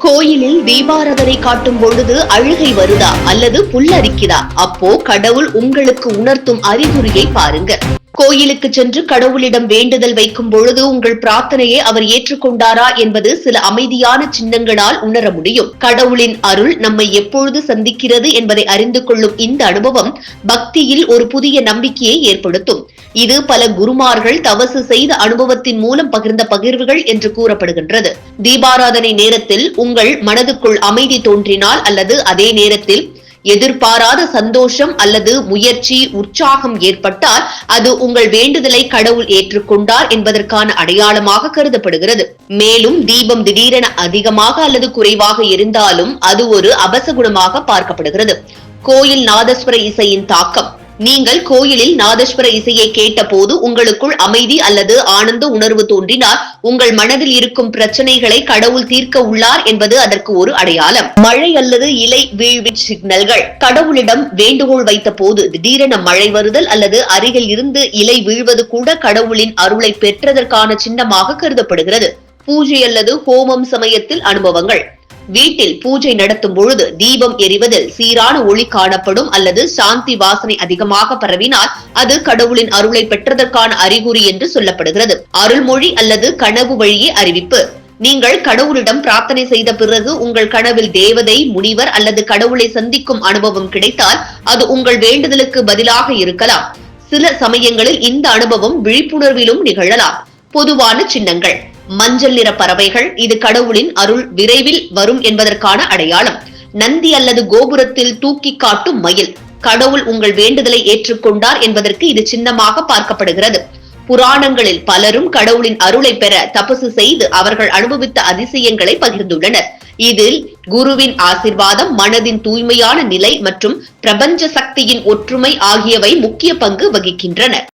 கோயிலில் தீபாராதனை காட்டும் பொழுது அழுகை வருதா அல்லது புல்லரிக்குதா அப்போ கடவுள் உங்களுக்கு உணர்த்தும் அறிகுறியை பாருங்க கோயிலுக்கு சென்று கடவுளிடம் வேண்டுதல் வைக்கும் பொழுது உங்கள் பிரார்த்தனையை அவர் ஏற்றுக்கொண்டாரா என்பது சில அமைதியான சின்னங்களால் உணர முடியும். கடவுளின் அருள் நம்மை எப்பொழுது சந்திக்கிறது என்பதை அறிந்து கொள்ளும் இந்த அனுபவம் பக்தியில் ஒரு புதிய நம்பிக்கையை ஏற்படுத்தும். இது பல குருமார்கள் தவசு செய்த அனுபவத்தின் மூலம் பகிர்ந்த பகிர்வுகள் என்று கூறப்படுகின்றது. தீபாராதனை நேரத்தில் உங்கள் மனதுக்குள் அமைதி தோன்றினால் அல்லது அதே நேரத்தில் எதிர்பாராத சந்தோஷம் அல்லது முயற்சி உற்சாகம் ஏற்பட்டால் அது உங்கள் வேண்டுதலை கடவுள் ஏற்றுக்கொண்டார் என்பதற்கான அடையாளமாக கருதப்படுகிறது. மேலும் தீபம் திடீரென அதிகமாக அல்லது குறைவாக இருந்தாலும் அது ஒரு அபசகுணமாக பார்க்கப்படுகிறது. கோயில் நாதஸ்வர இசையின் தாக்கம். நீங்கள் கோயிலில் நாதஸ்வர இசையை கேட்டபோது உங்களுக்குள் அமைதி அல்லது ஆனந்த உணர்வு தோன்றினால் உங்கள் மனதில் இருக்கும் பிரச்சனைகளை கடவுள் தீர்க்க உள்ளார் என்பது அதற்கு ஒரு அடையாளம். மழை அல்லது இலை வீழ்வின் சிக்னல்கள். கடவுளிடம் வேண்டுகோள் வைத்த போது திடீரென மழை வருதல் அல்லது அருகில் இருந்து இலை வீழ்வது கூட கடவுளின் அருளை பெற்றதற்கான சின்னமாக கருதப்படுகிறது. பூஜை அல்லது ஹோமம் சமயத்தில் அனுபவங்கள். வீட்டில் பூஜை நடத்தும் பொழுது தீபம் எரிவதில் சீரான ஒளி காணப்படும் அல்லது சாந்தி வாசனை அதிகமாக பரவினால் அது கடவுளின் அருளை பெற்றதற்கான அறிகுறி என்று சொல்லப்படுகிறது. அருள்மொழி அல்லது கனவு வழியே அறிவிப்பு. நீங்கள் கடவுளிடம் பிரார்த்தனை செய்த பிறகு உங்கள் கனவில் தேவதை முனிவர் அல்லது கடவுளை சந்திக்கும் அனுபவம் கிடைத்தால் அது உங்கள் வேண்டுதலுக்கு பதிலாக இருக்கலாம். சில சமயங்களில் இந்த அனுபவம் விழிப்புணர்விலும் நிகழலாம். பொதுவான சின்னங்கள். மஞ்சள் நிற பறவைகள் இது கடவுளின் அருள் விரைவில் வரும் என்பதற்கான அடையாளம். நந்தி அல்லது கோபுரத்தில் தூக்கி காட்டும் மயில். கடவுள் உங்கள் வேண்டுதலை ஏற்றுக்கொண்டார் என்பதற்கு இது சின்னமாக பார்க்கப்படுகிறது. புராணங்களில் பலரும் கடவுளின் அருளை பெற தபசு செய்து அவர்கள் அனுபவித்த அதிசயங்களை பகிர்ந்துள்ளனர். இதில் குருவின் ஆசிர்வாதம் மனதின் தூய்மையான நிலை மற்றும் பிரபஞ்ச சக்தியின் ஒற்றுமை ஆகியவை முக்கிய பங்கு வகிக்கின்றன.